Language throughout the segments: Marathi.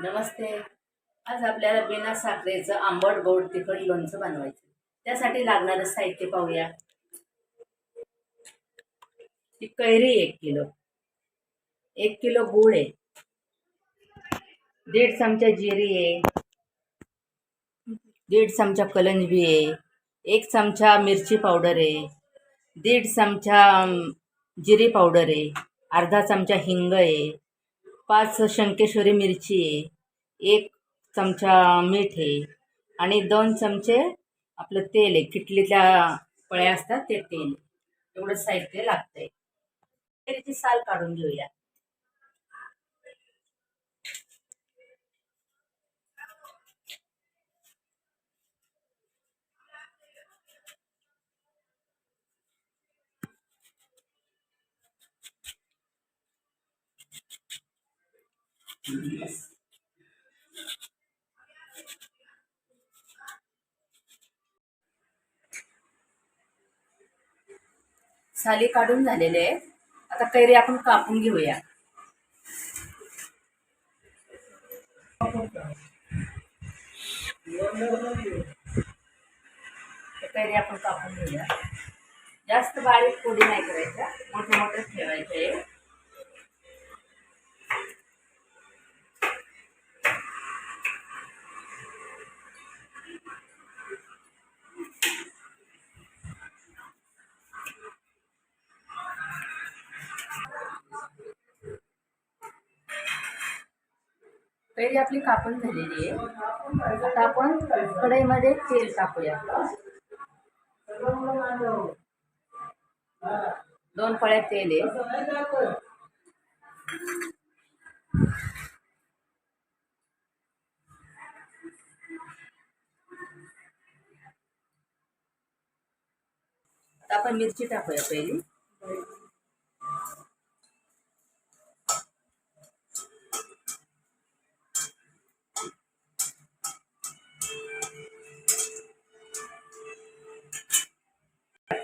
नमस्ते. आज आपल्याला बिना साखरेचं आंबट गोड तिखट लोणचं बनवायचं. त्यासाठी लागणारं साहित्य पाहूया. ती कैरी एक किलो. एक किलो गूळ आहे. दीड चमचा जिरी आहे. दीड चमचा कलंजबी आहे. एक चमचा मिरची पावडर आहे. दीड चमचा जिरी पावडर आहे. अर्धा चमचा हिंग आहे. पाच शंकेश्वरी मिरची आहे. एक चमचा मीठ आहे. आणि दोन चमचे आपलं तेल आहे. किटलीतल्या पळ्या असतात ते तेल एवढं साहित्य लागतंय. त्याची साल काढून घेऊया. साली काढून झालेले आहे आता कैरी आपण कापून घेऊया. कैरी आपण कापून घेऊया. जास्त बारीक पोडी नाही करायच्या. मोठे मोठेच ठेवायचे. कैरी आपली कापून झालेली आहे. आता आपण कढईमध्ये तेल टाकूया. दोन पळ्या तेल आहे. आपण मिरची टाकूया पहिली.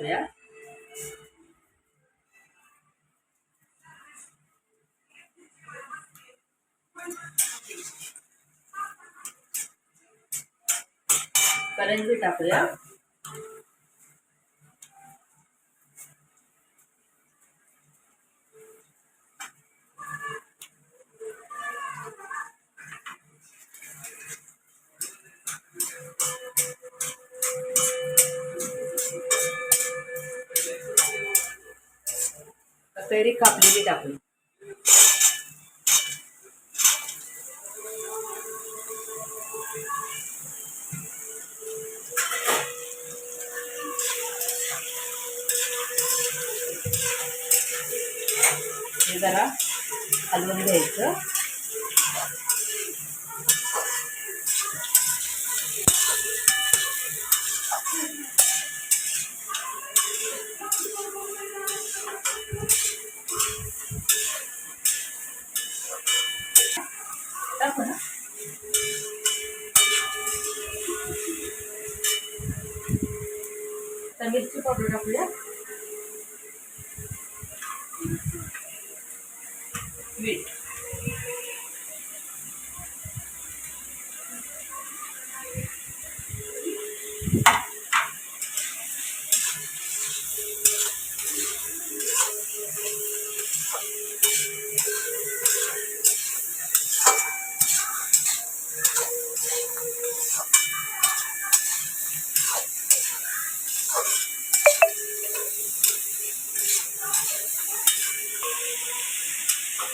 टाकूया. करंजी टाकूया. कैरी कापलेली टाकली हे जरा हलवून घ्यायचं. तर मिरची पावडर टाकूया. मीठ.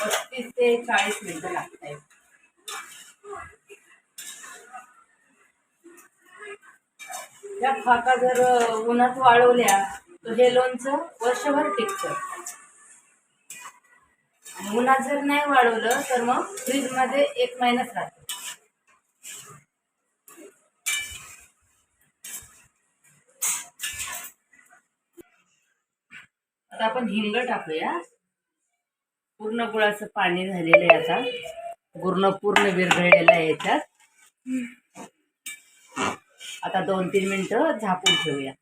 पस्तीस ते चाळीस मिनिट लागत आहेत त्या फाका जर उन्हात वाळवल्या तर हे लोणचं वर्षभर टिकत. उन्हात जर नाही वाळवलं तर मग फ्रीजमध्ये एक महिनाच राहत. आता आपण हिंग टाकूया. पूर्ण गुळाचं पाणी झालेलं आहे आता. गुर्ण पूर्ण विरघळलेलं आहे याच्यात. आता दोन तीन मिनटं झाकून ठेवूया.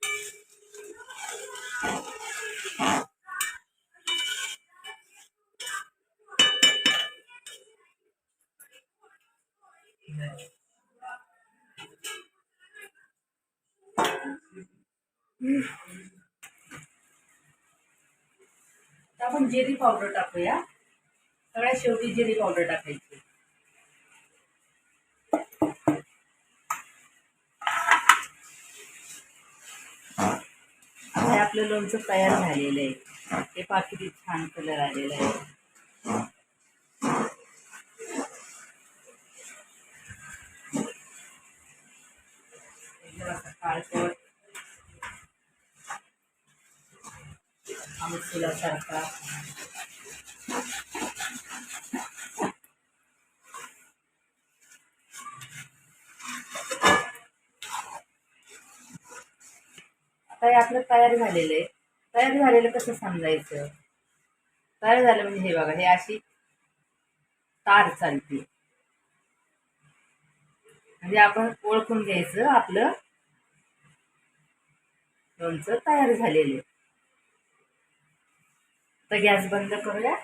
आपण जिरी पावडर टाकूया. सगळ्यात शेवटी जिरी पावडर टाकायची. हे आपलं लोणचं तयार झालेलं आहे. हे पाकिटी छान कलर आलेलं आहे. काळपट आम्ही फुलासारखा. आता हे आपलं तयार झालेलं आहे. तयार झालेलं कसं समजायचं? तयार झालं म्हणजे हे बघा हे अशी तार चालते. म्हणजे आपण ओळखून घ्यायचं आपलं लोणचं तयार झालेलं आहे. तर गॅस बंद करूया.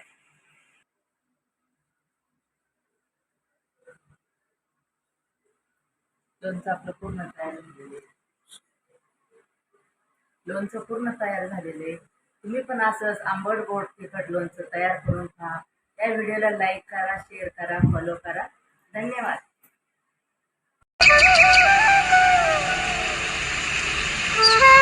लोणचं आपलं पूर्ण तयार झालेलं लोणचं पूर्ण तयार झालेले तुम्ही पण असंच आंबट गोड तिखट लोणचं तयार करून खा. या व्हिडिओला लाईक करा शेअर करा फॉलो करा. धन्यवाद. Thank.